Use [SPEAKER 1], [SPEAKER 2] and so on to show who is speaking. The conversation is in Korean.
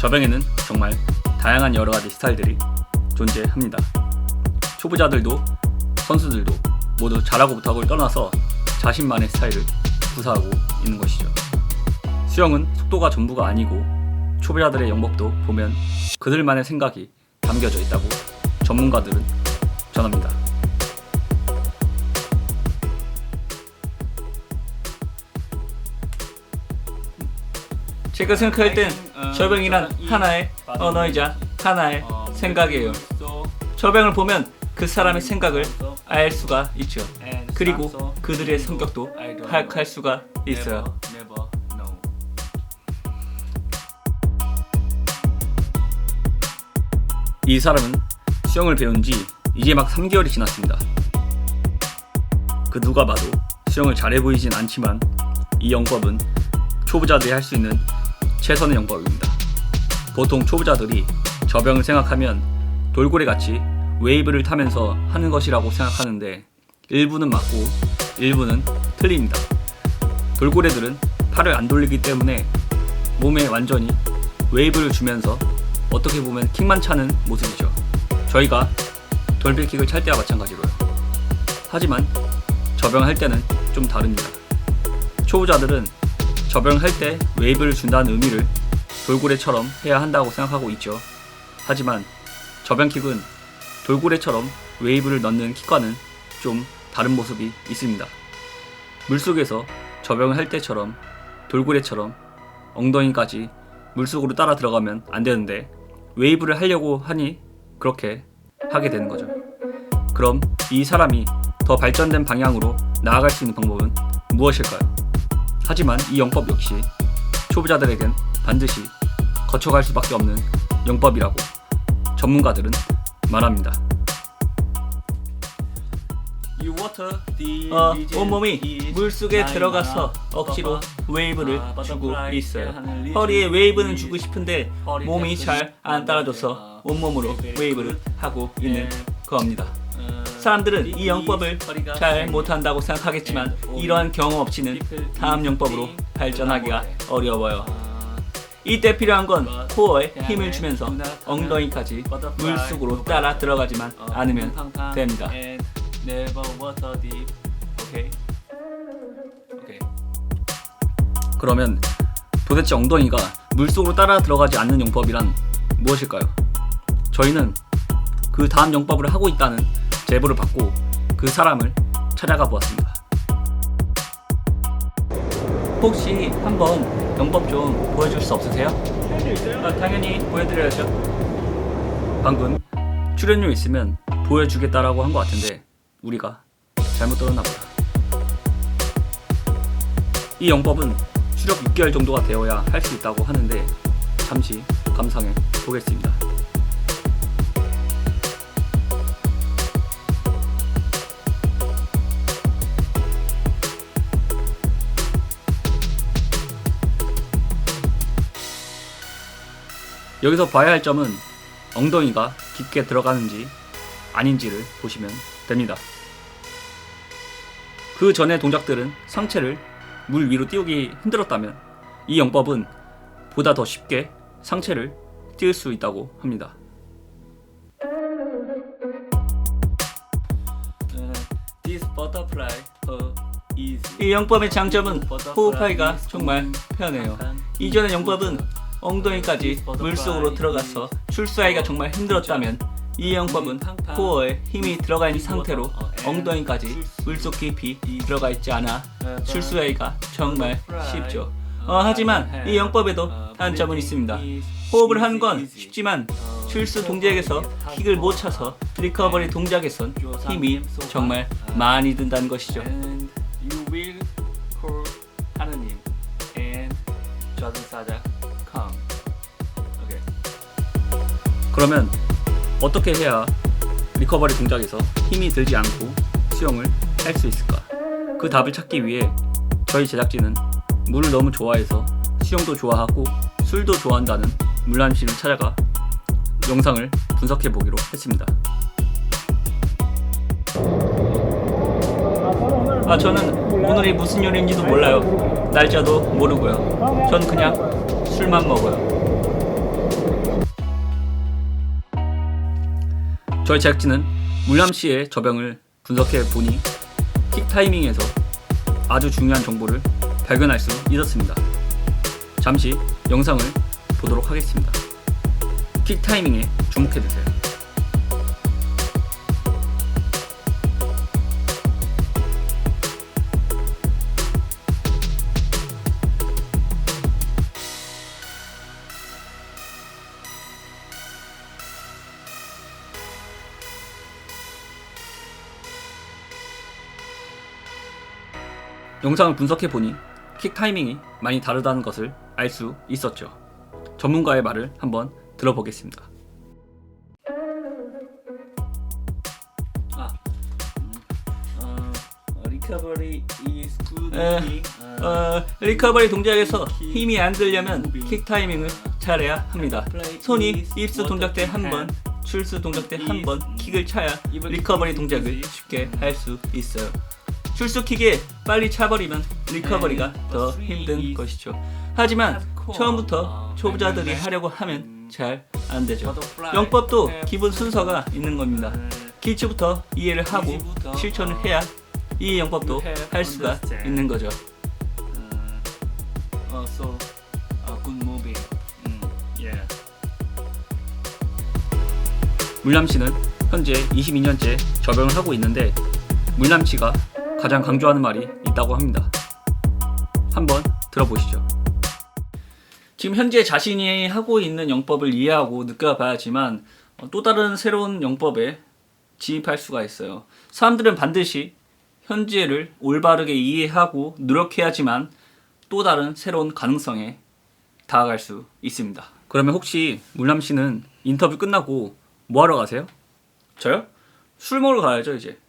[SPEAKER 1] 저병에는 정말 다양한 여러 가지 스타일들이 존재합니다. 초보자들도 선수들도 모두 잘하고 못하고를 떠나서 자신만의 스타일을 구사하고 있는 것이죠. 수영은 속도가 전부가 아니고 초보자들의 영법도 보면 그들만의 생각이 담겨져 있다고 전문가들은 전합니다. 제가 생각할 땐 저병이란 하나의 언어이자 하나의 생각이에요. 저병을 보면 그 사람의 생각을 알 수가 있죠. 그리고 그들의 성격도 파악할 수가 있어요. 이 사람은 수영을 배운 지 이제 막 3개월이 지났습니다. 그 누가 봐도 수영을 잘해 보이진 않지만 이 영법은 초보자들이 할 수 있는 최선의 영법입니다. 보통 초보자들이 저병을 생각하면 돌고래 같이 웨이브를 타면서 하는 것이라고 생각하는데 일부는 맞고 일부는 틀립니다. 돌고래들은 팔을 안 돌리기 때문에 몸에 완전히 웨이브를 주면서 어떻게 보면 킥만 차는 모습이죠. 저희가 돌빌킥을 찰 때와 마찬가지로요. 하지만 저병할 때는 좀 다릅니다. 초보자들은 저병할 때 웨이브를 준다는 의미를 돌고래처럼 해야 한다고 생각하고 있죠. 하지만 저병킥은 돌고래처럼 웨이브를 넣는 킥과는 좀 다른 모습이 있습니다. 물속에서 저병을 할 때처럼 돌고래처럼 엉덩이까지 물속으로 따라 들어가면 안 되는데 웨이브를 하려고 하니 그렇게 하게 되는 거죠. 그럼 이 사람이 더 발전된 방향으로 나아갈 수 있는 방법은 무엇일까요? 하지만 이 영법 역시 초보자들에겐 반드시 거쳐갈 수밖에 없는 영법이라고 전문가들은 말합니다. 어, 온몸이 물속에 들어가서 억지로 웨이브를 주고 있어요. 허리에 웨이브는 주고 싶은데 몸이 잘 안 따라줘서 온몸으로 웨이브를 하고 있는 겁니다. 사람들은 이 영법을 잘 못한다고 생각하겠지만 이러한 경험 없이는 다음 영법으로 발전하기가 어려워요. 이때 필요한 건 코어에 힘을 주면서 엉덩이까지 물속으로 따라 들어가지만 않으면 됩니다. 그러면 도대체 엉덩이가 물속으로 따라 들어가지 않는 용법이란 무엇일까요? 저희는 그 다음 용법을 하고 있다는 제보를 받고 그 사람을 찾아가 보았습니다. 혹시 한번 용법 좀 보여줄 수 없으세요? 아, 당연히 보여드려야죠. 방금 출연료 있으면 보여주겠다라고 한 것 같은데 우리가 잘못 들었나 보다. 이 영법은 수력 6개월 정도가 되어야 할 수 있다고 하는데 잠시 감상해 보겠습니다. 여기서 봐야 할 점은 엉덩이가 깊게 들어가는지 아닌지를 보시면 됩니다. 그 전의 동작들은 상체를 물 위로 띄우기 힘들었다면 이 영법은 보다 더 쉽게 상체를 띄울 수 있다고 합니다. 이 영법의 장점은 호흡하기가 정말 편해요. 이전의 영법은 엉덩이까지 물속으로 들어가서 출수하기가 정말 힘들었다면 이 영법은 코어에 힘이 들어가 있는 상태로 엉덩이까지 물속 깊이 들어가 있지 않아 출수하기가 정말 쉽죠. 어, 하지만 이 영법에도 단점은 있습니다. 호흡을 하는 건 쉽지만 출수 동작에서 킥을 못 차서 리커버리 동작에선 힘이 정말 많이 든다는 것이죠. 그러면 어떻게 해야 리커버리 동작에서 힘이 들지 않고 수영을 할 수 있을까? 그 답을 찾기 위해 저희 제작진은 물을 너무 좋아해서 수영도 좋아하고 술도 좋아한다는 물란 씨를 찾아가 영상을 분석해 보기로 했습니다. 아 저는 오늘이 무슨 요리인지도 몰라요. 날짜도 모르고요. 전 그냥 술만 먹어요. 저희 제작진은 물람 씨의 저병을 분석해 보니 킥 타이밍에서 아주 중요한 정보를 발견할 수 있었습니다. 잠시 영상을 보도록 하겠습니다. 킥 타이밍에 주목해 주세요. 영상을 분석해 보니 킥 타이밍이 많이 다르다는 것을 알 수 있었죠. 전문가의 말을 한번 들어보겠습니다.
[SPEAKER 2] 아, 음, 어, recovery is good.
[SPEAKER 1] 에,
[SPEAKER 2] moving, 어,
[SPEAKER 1] 어, 리커버리 동작에서 힘이 안 들려면 킥 타이밍을 잘해야 합니다. 손이 입수 동작 때 한 번, 출수 동작 때 한 번 킥을 차야 리커버리 동작을 쉽게 할 수 있어요. 출수 킥에 빨리 차버리면 리커버리가 더 힘든 것이죠. 하지만 처음부터 초보자들이 하려고 하면 잘 안 되죠. 영법도 기본 순서가 있는 겁니다. 기초부터 이해를 하고 실천을 해야 이 영법도 할 수가 있는 거죠.
[SPEAKER 2] 어, moving. 음, yeah.
[SPEAKER 1] 물남 씨는 현재 22년째 접영을 하고 있는데 물남 씨가 가장 강조하는 말이 있다고 합니다. 한번 들어보시죠. 지금 현재 자신이 하고 있는 영법을 이해하고 느껴봐야지만 어, 또 다른 새로운 영법에 진입할 수가 있어요. 사람들은 반드시 현재를 올바르게 이해하고 노력해야지만 또 다른 새로운 가능성에 다가갈 수 있습니다. 그러면 혹시 물남 씨는 인터뷰 끝나고 뭐 하러 가세요? 저요? 술 먹으러 가야죠 이제.